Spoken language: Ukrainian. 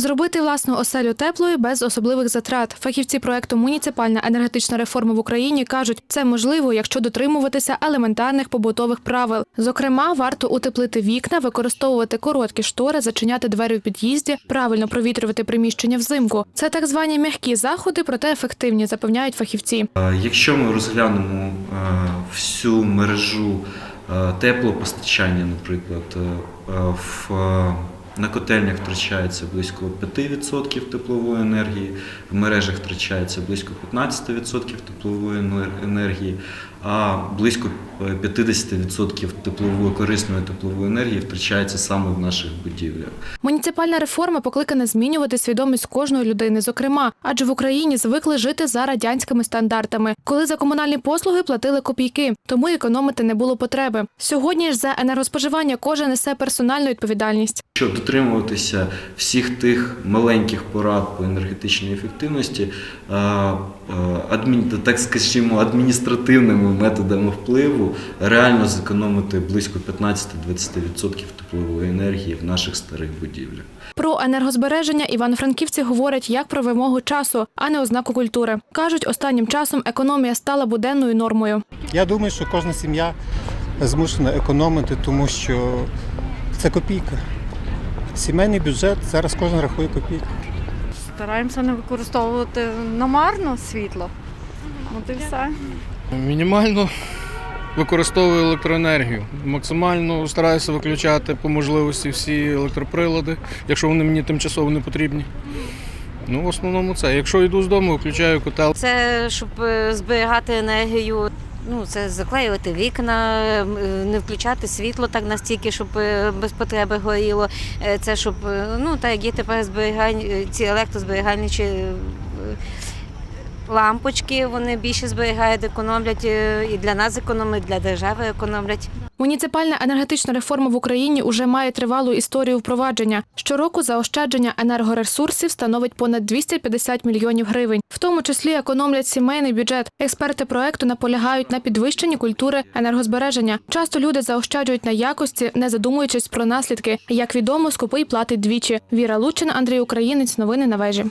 Зробити власну оселю теплою без особливих затрат. Фахівці проекту Муніципальна енергетична реформа в Україні кажуть, це можливо, якщо дотримуватися елементарних побутових правил. Зокрема, варто утеплити вікна, використовувати короткі штори, зачиняти двері в під'їзді, правильно провітрювати приміщення взимку. Це так звані м'які заходи, проте ефективні, запевняють фахівці. Е, Якщо ми розглянемо е, всю мережу е, теплопостачання, наприклад, в, на котельнях втрачається близько 5% теплової енергії, в мережах втрачається близько 15% теплової енергії, а близько е, 50% теплової корисної теплової енергії втрачається саме в наших будівлях. Муніципальна реформа покликана змінювати свідомість кожної людини, зокрема, адже в Україні звикли жити за радянськими стандартами, коли за комунальні послуги платили копійки, тому економити не було потреби. Сьогодні ж за енергоспоживання кожен несе персональну відповідальність. Що дотримуватися всіх тих маленьких порад по енергетичній ефективності, е, е, адмін, так скажімо, адміністративними методами впливу реально зекономити близько 15-20% теплової енергії в наших старих будівлях. Про енергозбереження івано-франківці говорять як про вимогу часу, а не ознаку культури. кажуть, останнім часом економія стала буденною нормою. Я думаю, що кожна сім'я змушена економити, тому що це копійка. Сімейний бюджет зараз кожен рахує копійку. Стараємося не використовувати намарно світло. От і все. Мінімально використовую електроенергію. Максимально стараюся виключати по можливості всі електроприлади, якщо вони мені тимчасово не потрібні. Ну, в основному це. Якщо йду з дому, виключаю котел. Це щоб е, зберігати енергію. Ну, це заклеювати вікна, е, не включати світло так настільки, щоб е, без потреби горіло. Е, Це щоб, ну, так як є тепер зберігання, ці електрозберігальні чи лампочки, вони більше зберігають, економлять і для нас економлять, для держави економлять. Муніципальна енергетична реформа в Україні уже має тривалу історію впровадження. Щороку заощадження енергоресурсів становить понад 250 мільйонів гривень, в тому числі економлять сімейний бюджет. Експерти проекту наполягають на підвищенні культури енергозбереження. Часто люди заощаджують на якості, не задумуючись про наслідки. Як відомо, скупий платить двічі. Віра Лучина, Андрій Українець. Новини на вежі.